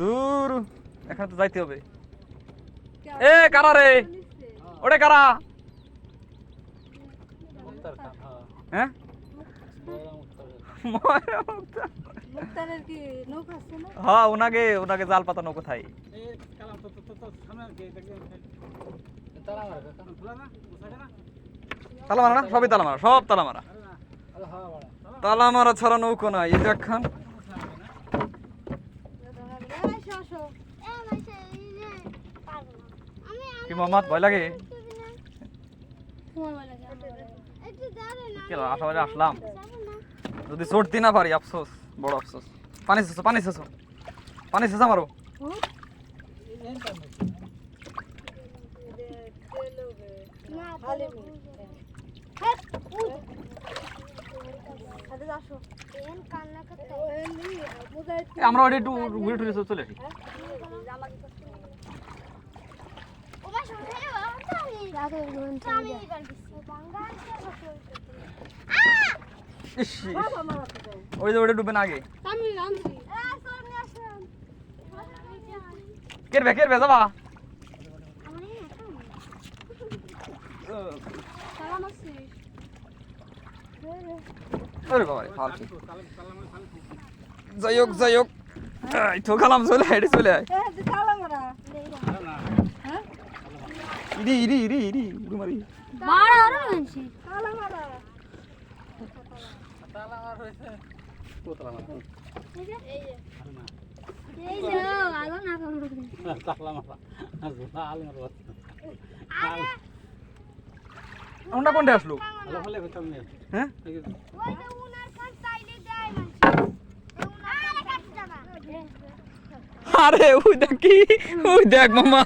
দূর। এখানে তো যাইতে হবে। এ কারা রে? ওরে কারা? হ্যাঁ? না? হ্যাঁ ওনাকে ওনাকে জাল পাতানো কোথায়? তালা মারা না? সবই তালা মারা সব তালা মারা তালা মারা ছাড়া নৌকো নাই। এই আসো কি মোহাম্মদ ভয় লাগে? আশাবাদে আসলাম। যদি চড়তে না পারি আফসোস বড় আফসোস। পানি শেষো পানি শেষো পানি শেষা মারো এ, আমরা ওটা একটু ঘুরে টুরে চলে আসি। ওই যে ওটা ডুবে না আগে। কেরবে কেরবে যাবা। সালাম আছিস ওরে বাবা ফালতু। যাই হোক যাই হোক। এই তো খালাম চলে আয়, চলে আয়। হ্যাঁ ইরি ইরি ইরি ইরি মারি। এই যে। আলো না আমরা কোনটা আসলো? হ্যাঁ? আরে, ওই দেখ কি, ওই দেখ মামা।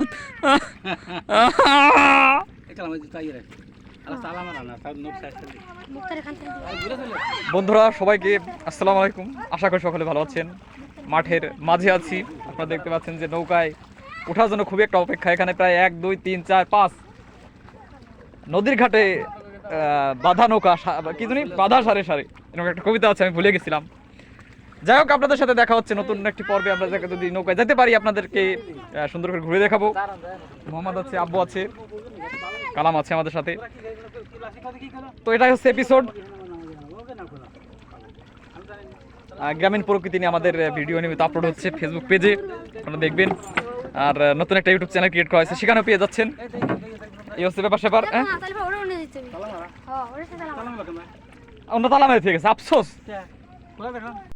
বন্ধুরা, সবাইকে আসসালামু আলাইকুম। আশা করি সকলে ভালো আছেন। মাঠের মাঝে আছি। আপনারা দেখতে পাচ্ছেন যে নৌকায় ওঠার জন্য খুবই একটা অপেক্ষা। এখানে প্রায় এক, দুই, তিন, চার, পাঁচ নদীর ঘাটে বাঁধা নৌকা কি জানি? বাঁধা সারে সারে। এরকম একটা কবিতা আছে, আমি ভুলে গেছিলাম। যাই হোক আপনাদের সাথে দেখা হচ্ছে নতুন একটি পর্বে। আমরা যাকে যদি নৌকায় যেতে পারি আপনাদেরকে সুন্দর করে ঘুরে দেখাবো। মোহাম্মদ আছে আব্বু আছে কালাম আছে আমাদের সাথে। তো এটাই হচ্ছে এপিসোড গ্রামীণ প্রকৃতি নিয়ে আমাদের ভিডিও নিয়মিত আপলোড হচ্ছে ফেসবুক পেজে আপনারা দেখবেন। আর নতুন একটা ইউটিউব চ্যানেল ক্রিয়েট করা হয়েছে। সেখানেও পেয়ে যাচ্ছেন। এই হচ্ছে ব্যাপার স্যাপার হ্যাঁ? হ্যাঁ অন্য তালা মেরে থেকে গেছে আফসোস